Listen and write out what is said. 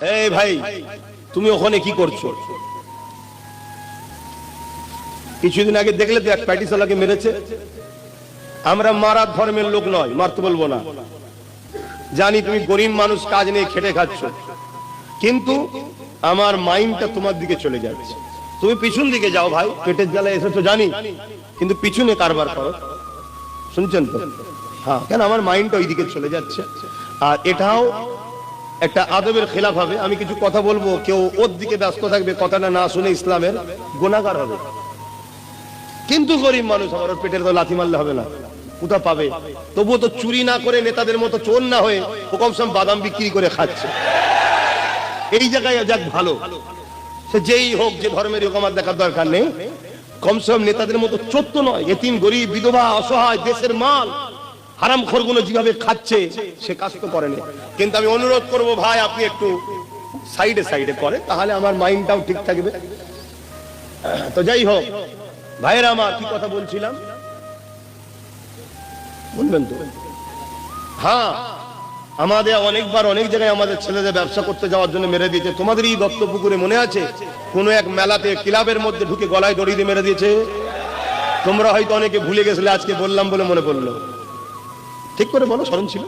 এই ভাই, তুমি ওখানে কি করছ? কিছুদিন আগে দেখলে তো এক প্যাটিসালাকে মেরেছে। আমরা মারার ধর্মের লোক নয়, মারতে বলব না। জানি তুমি গরিব মানুষ, কাজ নিয়ে খেটে খাচ্ছ। কিন্তু আমার মাইন্ডটা তোমার দিকে চলে যাচ্ছে। তুমি পিছন দিকে যাও ভাই, পেটের জ্বালা এসেছ, জানি। কিন্তু পিছনে কারবার করো। শুনছেন তো? হ্যাঁ কেন আমার মাইন্ডটা ওই দিকে চলে যাচ্ছে। আর এটাও একটা আদবের খেলাফ হবে। আমি কিছু কথা বলব। কেউ ওর দিকে ব্যস্ত থাকবে কথাটা না শুনে ইসলামের গুণাগার হবে। কিন্তু গরিব মানুষ আমার পেটের তো লাথি মারলে হবে না। কোথা পাবে। তবুও তো চুরি না করে নেতাদের মতো চোর না হয়ে ও কমসম বাদাম বিক্রি করে খাচ্ছে। এই জায়গায় যাক ভালো। সে যেই হোক, যে ধর্মের হোক, আমার দেখার দরকার নেই। কমসম নেতাদের মতো চোদ্দ নয়। এতিম, গরিব, বিধবা, অসহায়, দেশের মাল। হারাম খরগুলো যেভাবে খাচ্ছে, সে কাজ তো করেনি। কিন্তু আমি অনুরোধ করব, ভাই, আপনি একটু সাইডে সাইডে করে তাহলে আমার মাইন্ডটাও ঠিক থাকবে। তো যাই হোক, ভাইয়েরা আমার কি কথা বলছিলাম? বলবেন তো? হ্যাঁ আমাদের অনেকবার অনেক জায়গায় আমাদের ছেলেদের ব্যবসা করতে যাওয়ার জন্য মেরে দিয়েছে। তোমাদের এই দত্ত পুকুরে মনে আছে? কোন এক মেলাতে ক্লাবের মধ্যে ঢুকে গলায় দড়ি দিয়ে মেরে দিয়েছে? তোমরা হয়তো অনেকে ভুলে গেছিলে, আজকে বললাম বলে মনে পড়ল। ঠিক করে বলো স্মরণ ছিল?